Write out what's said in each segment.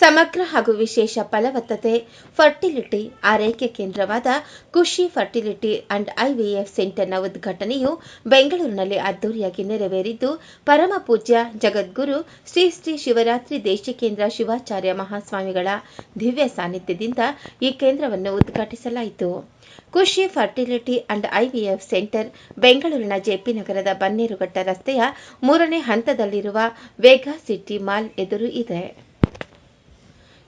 ಸಮಗ್ರ ಹಾಗೂ ವಿಶೇಷ ಫಲವತ್ತತೆ, ಫರ್ಟಿಲಿಟಿ, ಆರೈಕೆ ಕೇಂದ್ರವಾದ ಖುಷಿ ಫರ್ಟಿಲಿಟಿ ಅಂಡ್ ಐವಿಎಫ್ ಸೆಂಟರ್ನ ಉದ್ಘಾಟನೆಯು ಬೆಂಗಳೂರಿನಲ್ಲಿ ಅದ್ದೂರಿಯಾಗಿ ನೆರವೇರಿದ್ದು, ಪರಮ ಪೂಜ್ಯ ಜಗದ್ಗುರು ಶ್ರೀ ಶ್ರೀ ಶಿವರಾತ್ರಿ ದೇಶಿಕೇಂದ್ರ ಶಿವಾಚಾರ್ಯ ಮಹಾಸ್ವಾಮಿಗಳ ದಿವ್ಯ ಸಾನ್ನಿಧ್ಯದಿಂದ ಈ ಕೇಂದ್ರವನ್ನು ಉದ್ಘಾಟಿಸಲಾಯಿತು. Khushi fertility and IVF centre ಬೆಂಗಳೂರಿನ ಜೆಪಿ ನಗರದ ಬನ್ನೇರುಘಟ್ಟ ರಸ್ತೆಯ ಮೂರನೇ ಹಂತದಲ್ಲಿರುವ ವೇಗಾ ಸಿಟಿ ಮಾಲ್ ಎದುರು ಇದೆ.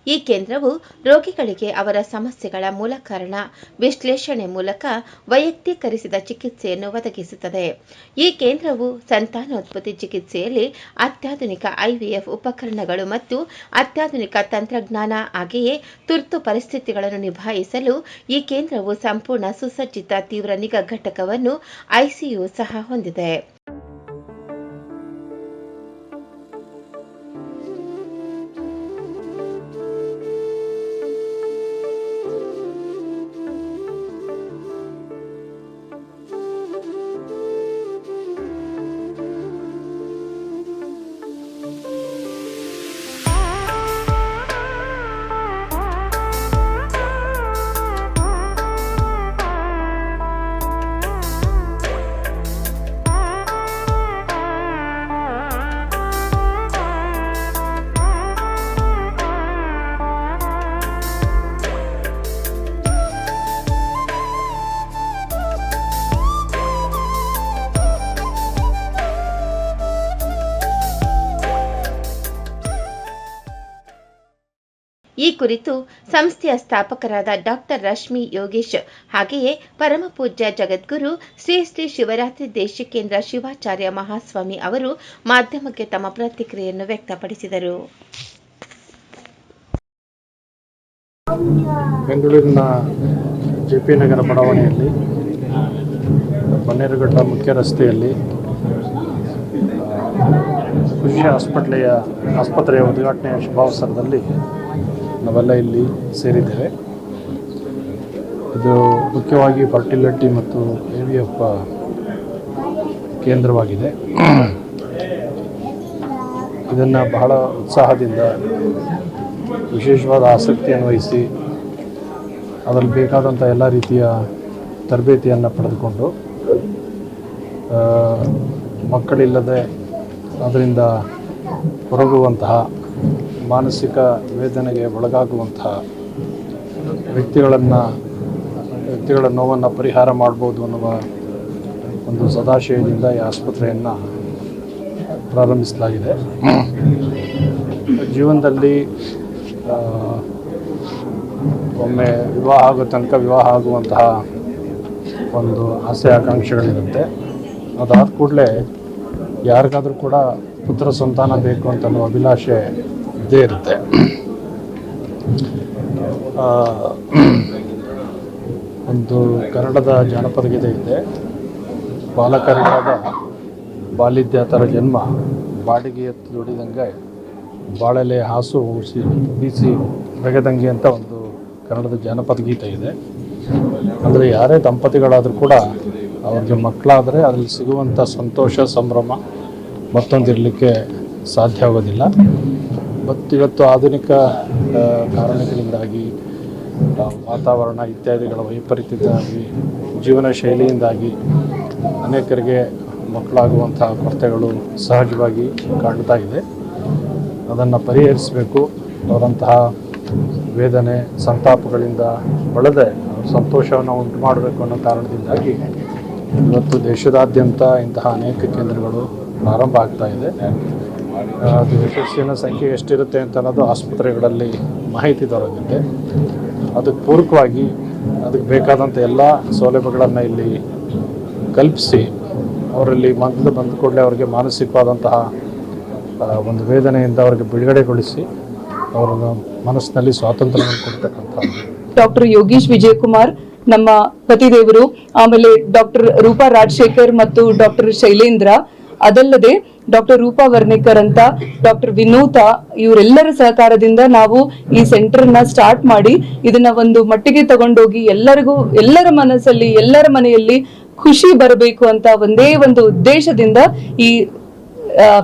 ಈ ಕೇಂದ್ರವು ರೋಗಿಗಳಿಗೆ ಅವರ ಸಮಸ್ಯೆಗಳ ಮೂಲ ಕಾರಣ. ವಿಶ್ಲೇಷಣೆ ಮೂಲಕ ವೈಯಕ್ತೀಕರಿಸಿದ ಚಿಕಿತ್ಸೆಯನ್ನು ಒದಗಿಸುತ್ತದೆ. ಈ ಕೇಂದ್ರವು ಸಂತಾನೋತ್ಪತ್ತಿ ಚಿಕಿತ್ಸೆಯಲ್ಲಿ ಅತ್ಯಾಧುನಿಕ ಐವಿಎಫ್ ಉಪಕರಣಗಳು ಮತ್ತು ಅತ್ಯಾಧುನಿಕ ತಂತ್ರಜ್ಞಾನ ಹಾಗೆಯೇ ತುರ್ತು ಪರಿಸ್ಥಿತಿಗಳನ್ನು ನಿಭಾಯಿಸಲು ಈ ಕೇಂದ್ರವು ಸಂಪೂರ್ಣ ಸುಸಜ್ಜಿತ ತೀವ್ರ ನಿಗಾ ಘಟಕವನ್ನು ಐಸಿಯು ಸಹ ಹೊಂದಿದೆ. ಈ ಕುರಿತು ಸಂಸ್ಥೆಯ ಸ್ಥಾಪಕರಾದ ಡಾಕ್ಟರ್ ರಶ್ಮಿ ಯೋಗೇಶ್ ಹಾಗೆಯೇ ಪರಮಪೂಜ್ಯ ಜಗದ್ಗುರು ಶ್ರೀ ಶ್ರೀ ಶಿವರಾತ್ರಿ ದೇಶಿಕೇಂದ್ರ ಶಿವಾಚಾರ್ಯ ಮಹಾಸ್ವಾಮಿ ಅವರು ಮಾಧ್ಯಮಕ್ಕೆ ತಮ್ಮ ಪ್ರತಿಕ್ರಿಯೆಯನ್ನು ವ್ಯಕ್ತಪಡಿಸಿದರು. ಬೆಂಗಳೂರಿನ ಜೆ ಪಿ ನಗರ ಬಡಾವಣೆಯಲ್ಲಿ, ಬನ್ನೇರುಘಟ್ಟ ಮುಖ್ಯ ರಸ್ತೆಯಲ್ಲಿ, ಕೃಷಿ ಆಸ್ಪತ್ರೆಯ ಆಸ್ಪತ್ರೆಯ ಉದ್ಘಾಟನೆಯ ಶುಭಾವಸರದಲ್ಲಿ ನಾವೆಲ್ಲ ಇಲ್ಲಿ ಸೇರಿದ್ದೇವೆ ಇದು ಮುಖ್ಯವಾಗಿ ಫರ್ಟಿಲಿಟಿ ಮತ್ತು ಎ ವಿ ಎಫ್ ಕೇಂದ್ರವಾಗಿದೆ. ಇದನ್ನು ಬಹಳ ಉತ್ಸಾಹದಿಂದ ವಿಶೇಷವಾದ ಆಸಕ್ತಿಯನ್ನು ವಹಿಸಿ ಅದರಲ್ಲಿ ಬೇಕಾದಂಥ ಎಲ್ಲ ರೀತಿಯ ತರಬೇತಿಯನ್ನು ಪಡೆದುಕೊಂಡು ಮಕ್ಕಳಿಲ್ಲದೆ ಅದರಿಂದ ಹೊರಗುವಂತಹ ಮಾನಸಿಕ ವೇದನೆಗೆ ಒಳಗಾಗುವಂತಹ ವ್ಯಕ್ತಿಗಳನ್ನು, ವ್ಯಕ್ತಿಗಳ ನೋವನ್ನು ಪರಿಹಾರ ಮಾಡ್ಬೋದು ಅನ್ನುವ ಒಂದು ಸದಾಶಯದಿಂದ ಈ ಆಸ್ಪತ್ರೆಯನ್ನು ಪ್ರಾರಂಭಿಸಲಾಗಿದೆ. ಜೀವನದಲ್ಲಿ ಒಮ್ಮೆ ವಿವಾಹ ಆಗೋ ತನಕ ವಿವಾಹ ಆಗುವಂತಹ ಒಂದು ಆಸೆ ಆಕಾಂಕ್ಷೆಗಳಿರುತ್ತೆ. ಅದಾದ ಕೂಡಲೇ ಯಾರಿಗಾದರೂ ಕೂಡ ಪುತ್ರ ಸಂತಾನ ಬೇಕು ಅಂತ ಅನ್ನೋ ಅಭಿಲಾಷೆ ಇದ್ದೇ ಇರುತ್ತೆ. ಒಂದು ಕನ್ನಡದ ಜಾನಪದ ಗೀತೆ ಇದೆ. ಬಾಲಕರಿಗಾದ ಬಾಲಿದ್ಯ ಥರ ಜನ್ಮ. ಬಾಡಿಗೆ ಎತ್ತು ದುಡಿದಂಗೆ ಬಾಳೆಲೆ ಹಾಸು ಉಸಿ ಬೀಸಿ ಬೆಗೆದಂಗೆ ಅಂತ ಒಂದು ಕನ್ನಡದ ಜಾನಪದ ಗೀತೆ ಇದೆ. ಅಂದರೆ ಯಾರೇ ದಂಪತಿಗಳಾದರೂ ಕೂಡ ಅವ್ರಿಗೆ ಮಕ್ಕಳಾದರೆ ಅದರಲ್ಲಿ ಸಿಗುವಂಥ ಸಂತೋಷ, ಸಂಭ್ರಮ ಮತ್ತೊಂದಿರಲಿಕ್ಕೆ ಸಾಧ್ಯ ಆಗೋದಿಲ್ಲ. ಮತ್ತು ಇವತ್ತು ಆಧುನಿಕ ಕಾರಣಗಳಿಂದಾಗಿ ವಾತಾವರಣ ಇತ್ಯಾದಿಗಳ ವೈಪರೀತ್ಯದಿಂದಾಗಿ, ಜೀವನ ಶೈಲಿಯಿಂದಾಗಿ ಅನೇಕರಿಗೆ ಮಕ್ಕಳಾಗುವಂತಹ ಕೊರತೆಗಳು ಸಹಜವಾಗಿ ಕಾಣ್ತಾ ಇದೆ. ಅದನ್ನು ಪರಿಹರಿಸಬೇಕು. ಅವರಂತಹ ವೇದನೆ, ಸಂತಾಪಗಳಿಂದ ಬಳದೆ ಸಂತೋಷವನ್ನು ಉಂಟು ಮಾಡಬೇಕು ಅನ್ನೋ ಕಾರಣದಿಂದಾಗಿ ಇವತ್ತು ದೇಶದಾದ್ಯಂತ ಇಂತಹ ಅನೇಕ ಕೇಂದ್ರಗಳು ಪ್ರಾರಂಭ ಆಗ್ತಾ ಇದೆ. ಯಶಸ್ಸಿನ ಸಂಖ್ಯೆ ಎಷ್ಟಿರುತ್ತೆ ಅಂತ ಅನ್ನೋದು ಆಸ್ಪತ್ರೆಗಳಲ್ಲಿ ಮಾಹಿತಿ ದೊರಕುತ್ತೆ. ಅದಕ್ಕೆ ಪೂರಕವಾಗಿ ಅದಕ್ಕೆ ಬೇಕಾದಂಥ ಎಲ್ಲ ಸೌಲಭ್ಯಗಳನ್ನು ಇಲ್ಲಿ ಕಲ್ಪಿಸಿ ಅವರಲ್ಲಿ ಮೊದಲು ಬಂದ ಕೂಡಲೇ ಅವರಿಗೆ ಮಾನಸಿಕವಾದಂತಹ ಒಂದು ವೇದನೆಯಿಂದ ಅವರಿಗೆ ಬಿಡುಗಡೆಗೊಳಿಸಿ ಅವರ ಮನಸ್ಸಿನಲ್ಲಿ ಸ್ವಾತಂತ್ರ್ಯವನ್ನು ಕೊಡ್ತಕ್ಕಂಥ ಡಾಕ್ಟರ್ ಯೋಗೀಶ್ ವಿಜಯಕುಮಾರ್, ನಮ್ಮ ಪತಿದೇವರು, ಆಮೇಲೆ ಡಾಕ್ಟರ್ ರೂಪಾ ರಾಜಶೇಖರ್ ಮತ್ತು ಡಾಕ್ಟರ್ ಶೈಲೇಂದ್ರ ಅದಲ್ಲದೆ ಡಾಕ್ಟರ್ ರೂಪಾ ವರ್ಣೇಕರ್ ಅಂತ ಡಾಕ್ಟರ್ ವಿನೂತ ಇವರೆಲ್ಲರ ಸಹಕಾರದಿಂದ ನಾವು ಈ ಸೆಂಟರ್ನ ಸ್ಟಾರ್ಟ್ ಮಾಡಿ ಇದನ್ನ ಒಂದು ಮಟ್ಟಿಗೆ ತಗೊಂಡೋಗಿ ಎಲ್ಲರಿಗೂ, ಎಲ್ಲರ ಮನಸ್ಸಲ್ಲಿ, ಎಲ್ಲರ ಮನೆಯಲ್ಲಿ ಖುಷಿ ಬರಬೇಕು ಅಂತ ಒಂದೇ ಒಂದು ಉದ್ದೇಶದಿಂದ ಈ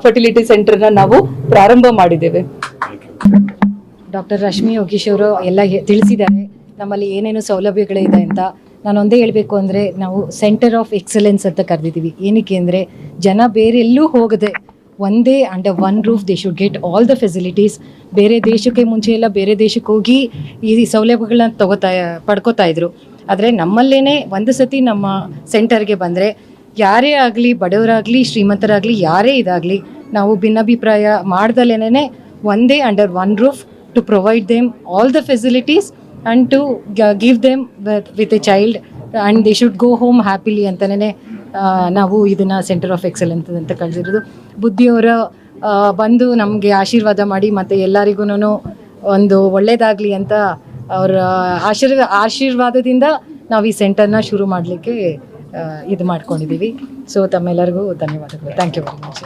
ಫರ್ಟಿಲಿಟಿ ಸೆಂಟರ್ನ ನಾವು ಪ್ರಾರಂಭ ಮಾಡಿದ್ದೇವೆ. ಡಾಕ್ಟರ್ ರಶ್ಮಿ ಯೋಗೀಶ್ ಅವರು ಎಲ್ಲ ತಿಳಿಸಿದ್ದಾರೆ. ನಮ್ಮಲ್ಲಿ ಏನೇನು ಸೌಲಭ್ಯಗಳಿದೆ ಅಂತ. ನಾನು ಒಂದೇ ಹೇಳಬೇಕು ಅಂದರೆ ನಾವು ಸೆಂಟರ್ ಆಫ್ ಎಕ್ಸಲೆನ್ಸ್ ಅಂತ ಕರೆದಿದ್ದೀವಿ ಏನಕ್ಕೆ ಅಂದರೆ ಜನ ಬೇರೆಲ್ಲೂ ಹೋಗದೆ ಒಂದೇ under one roof they should get all the facilities ಬೇರೆ ದೇಶಕ್ಕೆ ಮುಂಚೆ ಎಲ್ಲ ಬೇರೆ ದೇಶಕ್ಕೆ ಹೋಗಿ ಈ ಸೌಲಭ್ಯಗಳನ್ನ ತಗೋತಾ, ಪಡ್ಕೋತಾ ಇದ್ರು. ಆದರೆ ನಮ್ಮಲ್ಲೇ ಒಂದು ಸತಿ ನಮ್ಮ ಸೆಂಟರ್ಗೆ ಬಂದರೆ ಯಾರೇ ಆಗಲಿ, ಬಡವರಾಗಲಿ, ಶ್ರೀಮಂತರಾಗಲಿ, ಯಾರೇ ಇದಾಗಲಿ ನಾವು ಭಿನ್ನಾಭಿಪ್ರಾಯ ಮಾಡ್ದಲ್ಲೇನೆ ಒಂದೇ under one roof to provide them all the facilities and to give them with a child and they should go home happily ಅಂತಲೇ ನಾವು ಇದನ್ನು ಸೆಂಟರ್ ಆಫ್ ಎಕ್ಸಲೆನ್ಸ್ ಅಂತ ಕಳಿಸಿರೋದು. ಬುದ್ಧಿಯವರ ಬಂದು ನಮಗೆ ಆಶೀರ್ವಾದ ಮಾಡಿ ಮತ್ತು ಎಲ್ಲರಿಗೂ ಒಂದು ಒಳ್ಳೆಯದಾಗಲಿ ಅಂತ ಅವರ ಆಶೀರ್ವ, ಆಶೀರ್ವಾದದಿಂದ ನಾವು ಈ ಸೆಂಟರ್ನ ಶುರು ಮಾಡಲಿಕ್ಕೆ ಇದು ಮಾಡ್ಕೊಂಡಿದ್ದೀವಿ ಸೊ ತಮ್ಮೆಲ್ಲರಿಗೂ ಧನ್ಯವಾದಗಳು. Thank you very much